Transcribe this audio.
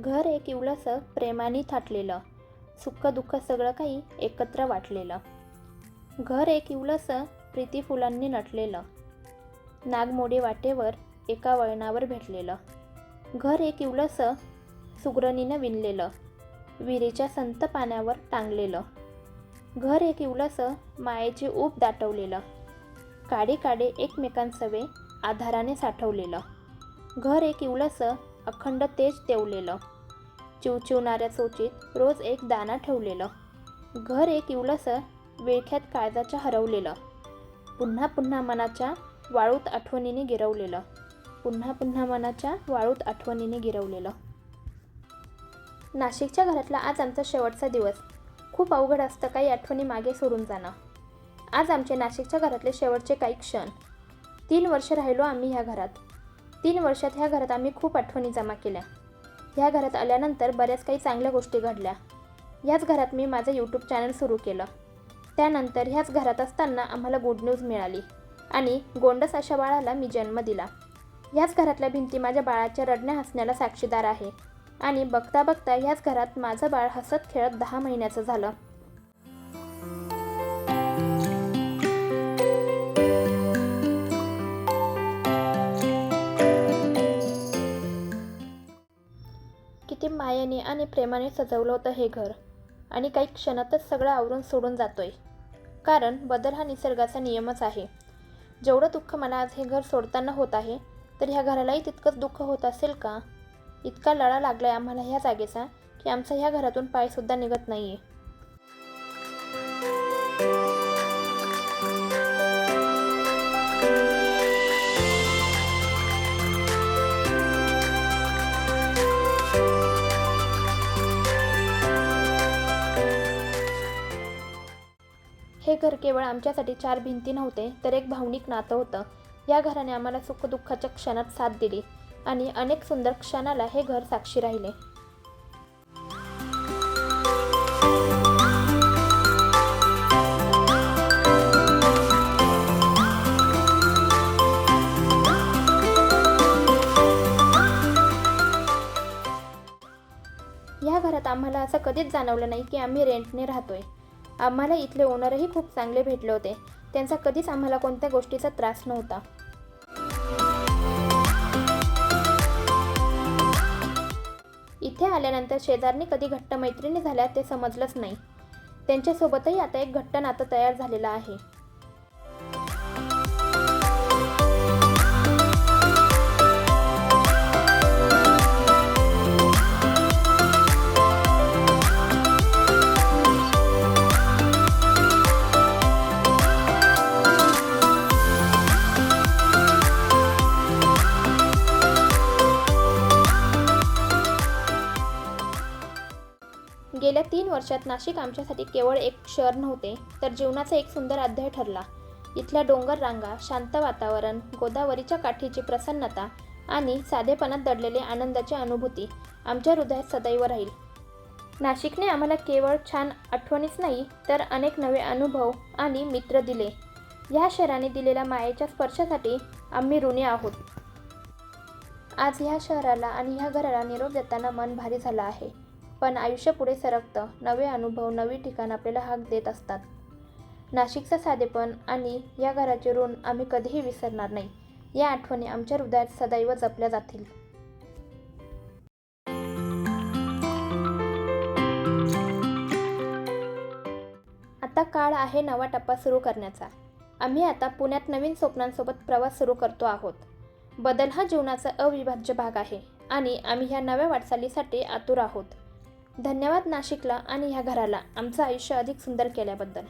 घर एक इवलंसं प्रेमाने थाटलेलं. सुख दुःख सगळं काही एकत्र वाटलेलं. घर एक इवलंसं प्रीती फुलांनी नटलेलं. नागमोडी वाटेवर एका वळणावर भेटलेलं. घर एक इवलंसं सुगरणीनं विणलेलं. विहिरीच्या संत पाण्यावर टांगलेलं. घर एक इवलंसं मायेची ऊब दाटवलेलं. काडे काडे एकमेकांसवे आधाराने साठवलेलं. घर एक इवलंसं अखंड तेज तेवलेलं. चिवचिवणाऱ्या चोचीत रोज एक दाना ठेवलेलं. घर एक इवलंसं विळख्यात काळजाच्या हरवलेलं. पुन्हा पुन्हा मनाच्या वाळूत आठवणीने गिरवलेलं. पुन्हा पुन्हा मनाच्या वाळूत आठवणीने गिरवलेलं. नाशिकच्या घरातला आज आमचा शेवटचा दिवस. खूप अवघड असतं काही आठवणी मागे सोडून जाणं. आज आमचे नाशिकच्या घरातले शेवटचे काही क्षण. तीन वर्ष राहिलो आम्ही ह्या घरात. तीन वर्षात ह्या घरात आम्ही खूप आठवणी जमा केल्या. ह्या घरात आल्यानंतर बऱ्याच काही चांगल्या गोष्टी घडल्या. याच घरात मी माझं यूट्यूब चॅनल सुरू केलं. त्यानंतर ह्याच घरात असताना आम्हाला गुड न्यूज मिळाली आणि गोंडस अशा बाळाला मी जन्म दिला. ह्याच घरातल्या भिंती माझ्या बाळाच्या रडण्या हसण्याला साक्षीदार आहे आणि बघता बघता ह्याच घरात माझं बाळ हसत खेळत दहा महिन्याचं झालं. प्रेमाने सजवलं होतं हे घर. आणि काही क्षणातच सगळं आवरून सोडून जातोय. कारण बदल हा निसर्गाचा नियमच आहे. जेवढं दुःख मला आज हे घर सोडताना होत आहे तर ह्या घरालाही तितकंच दुःख होत असेल का? इतका लळा लागलाय आम्हाला ह्या जागेचा की आमचा ह्या घरातून पायसुद्धा निघत नाही आहे हे घर केवळ आमच्यासाठी चार भिंती नव्हते तर एक भावनिक नातं होतं. या घराने आम्हाला सुखदुःखाच्या क्षणात साथ दिली आणि अनेक सुंदर क्षणाला हे घर साक्षी राहिले. या घरात आम्हाला असं कधीच जाणवलं नाही की आम्ही रेंटने राहतोय. आम्हाला इथले ओनरही खूप चांगले भेटले होते. त्यांचा कधीच आम्हाला कोणत्या गोष्टीचा त्रास नव्हता. इथे आल्यानंतर शेजारनी कधी घट्ट मैत्रिणी झाल्या ते समजलंच नाही. त्यांच्यासोबतही आता एक घट्ट नातं तयार झालेलं आहे. गेल्या तीन वर्षात नाशिक आमच्यासाठी केवळ एक शहर नव्हते तर जीवनाचा एक सुंदर अध्याय ठरला. इथल्या डोंगर रांगा शांत वातावरण गोदावरीच्या काठीची प्रसन्नता आणि साधेपणात दडलेले आनंदाची अनुभूती आमच्या हृदयात सदैव राहील. नाशिकने आम्हाला केवळ छान आठवणीच नाही तर अनेक नवे अनुभव आणि मित्र दिले. या शहराने दिलेल्या मायेच्या स्पर्शासाठी आम्ही ऋणी आहोत. आज ह्या शहराला आणि ह्या घराला निरोप देताना मन भारी झालं आहे. पण आयुष्य पुढे सरकतं. नवे अनुभव नवी ठिकाण आपल्याला हाक देत असतात. नाशिकचं साधेपण आणि या घराचे ऋण आम्ही कधीही विसरणार नाही. या आठवणी आमच्या हृदयात सदैव जपल्या जातील. आता काळ आहे नवा टप्पा सुरू करण्याचा. आम्ही आता पुण्यात नवीन स्वप्नांसोबत प्रवास सुरू करतो आहोत. बदल हा जीवनाचा अविभाज्य भाग आहे आणि आम्ही ह्या नव्या वाटचालीसाठी आतुर आहोत. धन्यवाद नाशिकला आणि ह्या घराला. आमचं आयुष्य अधिक सुंदर केल्याबद्दल.